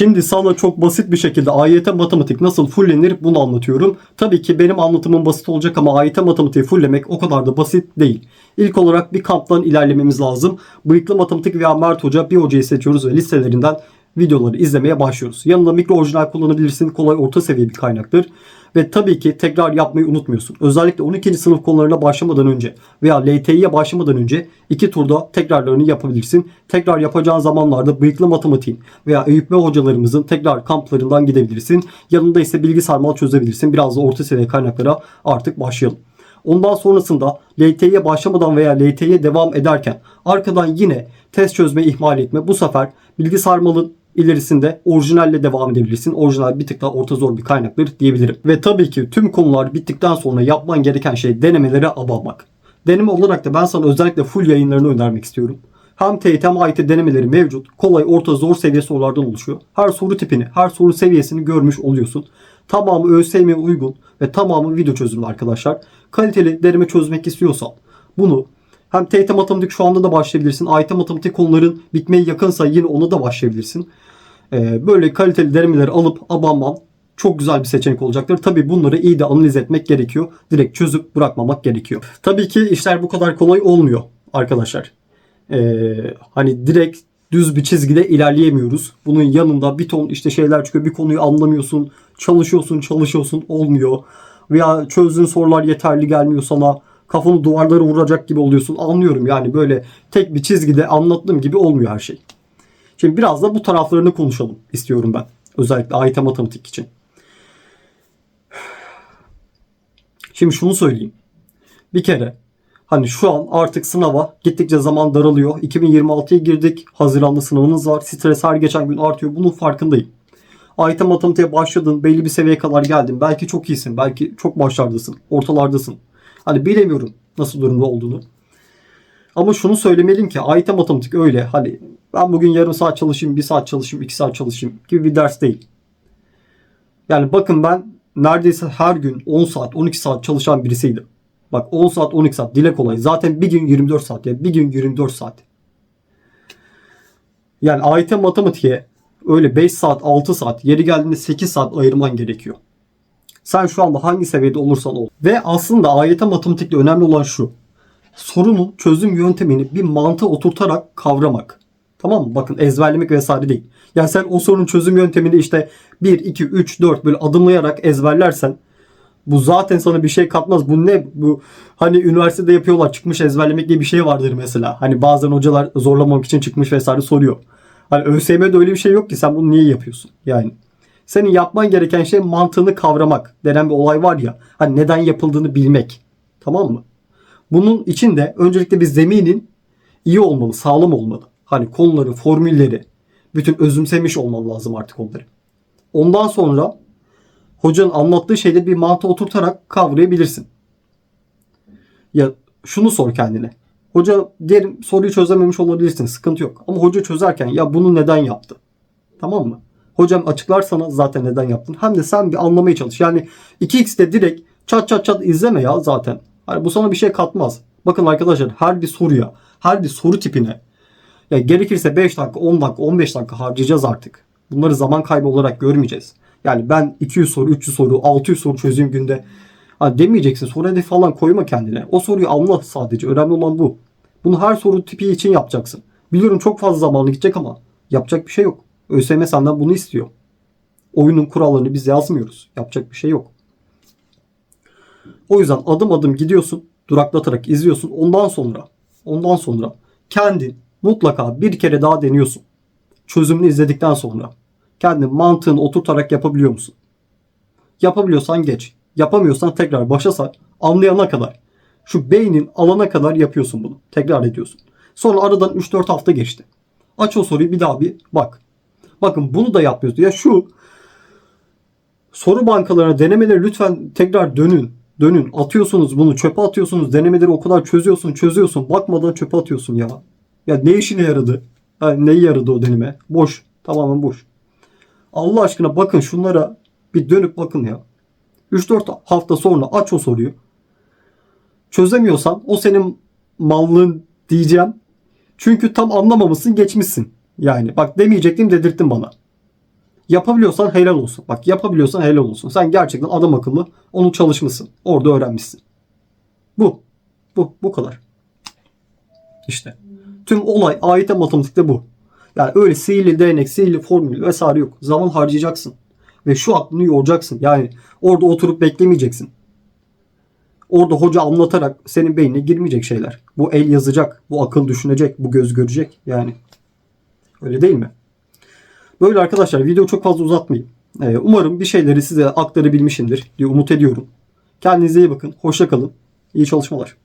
Şimdi sana çok basit bir şekilde AYT matematik nasıl fullenir bunu anlatıyorum. Tabii ki benim anlatımım basit olacak ama AYT matematiği fulllemek o kadar da basit değil. İlk olarak bir kamptan ilerlememiz lazım. Bıyıklı Matematik veya Mert Hoca bir hocayı seçiyoruz ve listelerinden videoları izlemeye başlıyoruz. Yanında mikro orijinal kullanabilirsin. Kolay orta seviye bir kaynaktır. Ve tabii ki tekrar yapmayı unutmuyorsun. Özellikle 12. sınıf konularına başlamadan önce veya LTI'ye başlamadan önce iki turda tekrarlarını yapabilirsin. Tekrar yapacağın zamanlarda bıyıklı matematiğin veya Bey hocalarımızın tekrar kamplarından gidebilirsin. Yanında ise bilgi sarmal çözebilirsin. Biraz da orta seviye kaynaklara artık başlayalım. Ondan sonrasında LT'ye başlamadan veya LT'ye devam ederken arkadan yine test çözmeyi ihmal etme. Bu sefer bilgi sarmalın ilerisinde orijinalle devam edebilirsin. Orijinal bir tık daha orta zor bir kaynaktır diyebilirim. Ve tabii ki tüm konular bittikten sonra yapman gereken şey denemelere abanmak. Deneme olarak da ben sana özellikle full yayınlarını önermek istiyorum. Hem TYT hem AYT denemeleri mevcut. Kolay, orta, zor seviye sorulardan oluşuyor. Her soru tipini, her soru seviyesini görmüş oluyorsun. Tamamı ÖSYM'ye uygun ve tamamı video çözümlü arkadaşlar. Kaliteli deneme çözmek istiyorsan bunu hem TYT matematik şu anda da başlayabilirsin. AYT matematik konuların bitmeye yakınsa yine ona da başlayabilirsin. Ee, böyle kaliteli denemeleri alıp abanman çok güzel bir seçenek olacaktır. Tabii bunları iyi de analiz etmek gerekiyor. Direkt çözüp bırakmamak gerekiyor. Tabii ki işler bu kadar kolay olmuyor arkadaşlar. Ee, hani direkt düz bir çizgide ilerleyemiyoruz. Bunun yanında bir ton işte şeyler çıkıyor. Bir konuyu anlamıyorsun. Çalışıyorsun, çalışıyorsun olmuyor. Veya çözdüğün sorular yeterli gelmiyor sana. Kafanı duvarlara vuracak gibi oluyorsun. Anlıyorum yani böyle tek bir çizgide anlattığım gibi olmuyor her şey. Şimdi biraz da bu taraflarını konuşalım istiyorum ben. Özellikle AYT matematik için. Şimdi şunu söyleyeyim. Bir kere hani şu an artık sınava gittikçe zaman daralıyor. 2026'ya girdik. Haziranda sınavınız var. Stres her geçen gün artıyor. Bunun farkındayım. AYT matematiğe başladın. Belli bir seviyeye kadar geldin. Belki çok iyisin. Belki çok başlardasın. Ortalardasın. Hani bilemiyorum nasıl durumda olduğunu. Ama şunu söylemeliyim ki AYT matematik öyle. Hani ben bugün yarım saat çalışayım, bir saat çalışayım, iki saat çalışayım gibi bir ders değil. Yani bakın ben neredeyse her gün 10 saat, 12 saat çalışan birisiydim. Bak 10 saat, 12 saat dile kolay. Zaten bir gün 24 saat ya. Bir gün 24 saat. Yani AYT matematiğe öyle 5 saat, 6 saat, yeri geldiğinde 8 saat ayırman gerekiyor. Sen şu anda hangi seviyede olursan ol. Ve aslında AYT matematikte önemli olan şu. Sorunun çözüm yöntemini bir mantığa oturtarak kavramak. Tamam mı? Bakın ezberlemek vesaire değil. Yani sen o sorunun çözüm yöntemini işte 1, 2, 3, 4 böyle adımlayarak ezberlersen bu zaten sana bir şey katmaz. Bu ne? Bu hani üniversitede yapıyorlar çıkmış ezberlemek diye bir şey vardır mesela. Hani bazen hocalar zorlamak için çıkmış vesaire soruyor. Hani ÖSYM'de öyle bir şey yok ki sen bunu niye yapıyorsun? Yani senin yapman gereken şey mantığını kavramak denen bir olay var ya. Hani neden yapıldığını bilmek. Tamam mı? Bunun için de öncelikle bir zeminin iyi olmalı, sağlam olmalı. Hani konuları, formülleri, bütün özümsemiş olman lazım artık onları. Ondan sonra hocanın anlattığı şeyleri bir mantığa oturtarak kavrayabilirsin. Ya şunu sor kendine. Hoca diyelim soruyu çözememiş olabilirsin. Sıkıntı yok. Ama hoca çözerken ya bunu neden yaptı? Tamam mı? Hocam açıklar sana zaten neden yaptın. Hem de sen bir anlamaya çalış. Yani 2x'te direkt çat çat çat izleme ya zaten. Hani bu sana bir şey katmaz. Bakın arkadaşlar her bir soruya, her bir soru tipine ya gerekirse 5 dakika, 10 dakika, 15 dakika harcayacağız artık. Bunları zaman kaybı olarak görmeyeceğiz. Yani ben 200 soru, 300 soru, 600 soru çözeyim günde. Ha demeyeceksin. Soru hedefi falan koyma kendine. O soruyu anla sadece. Önemli olan bu. Bunu her soru tipi için yapacaksın. Biliyorum çok fazla zamanı gidecek ama yapacak bir şey yok. ÖSYM senden bunu istiyor. Oyunun kurallarını biz yazmıyoruz. Yapacak bir şey yok. O yüzden adım adım gidiyorsun. Duraklatarak izliyorsun. Ondan sonra ondan sonra kendin mutlaka bir kere daha deniyorsun. Çözümünü izledikten sonra kendin mantığını oturtarak yapabiliyor musun? Yapabiliyorsan geç. Yapamıyorsan tekrar başa sar. Anlayana kadar. Şu beynin alana kadar yapıyorsun bunu. Tekrar ediyorsun. Sonra aradan 3-4 hafta geçti. Aç o soruyu bir daha bir bak. Bakın bunu da yapmıyoruz. Ya şu soru bankalarına denemeleri lütfen tekrar dönün. Dönün. Atıyorsunuz bunu. Çöpe atıyorsunuz. Denemeleri o kadar çözüyorsun çözüyorsun. Bakmadan çöpe atıyorsun ya. Ya ne işine yaradı? Ha, neyi yaradı o deneme? Boş. Tamamen boş. Allah aşkına bakın şunlara bir dönüp bakın ya. 3-4 hafta sonra aç o soruyu. Çözemiyorsan o senin mallığın diyeceğim. Çünkü tam anlamamışsın geçmişsin. Yani bak demeyecektim dedirttin bana. Yapabiliyorsan helal olsun. Bak yapabiliyorsan helal olsun. Sen gerçekten adam akıllı onu çalışmışsın. Orada öğrenmişsin. Bu. Bu. Bu kadar. İşte. Tüm olay AYT matematikte bu. Yani öyle sihirli değnek, sihirli formül vesaire yok. Zaman harcayacaksın. Ve şu aklını yoracaksın. Yani orada oturup beklemeyeceksin. Orada hoca anlatarak senin beynine girmeyecek şeyler. Bu el yazacak, bu akıl düşünecek, bu göz görecek. Yani öyle değil mi? Böyle arkadaşlar video çok fazla uzatmayayım. Ee, umarım bir şeyleri size aktarabilmişimdir diye umut ediyorum. Kendinize iyi bakın. Hoşça kalın. İyi çalışmalar.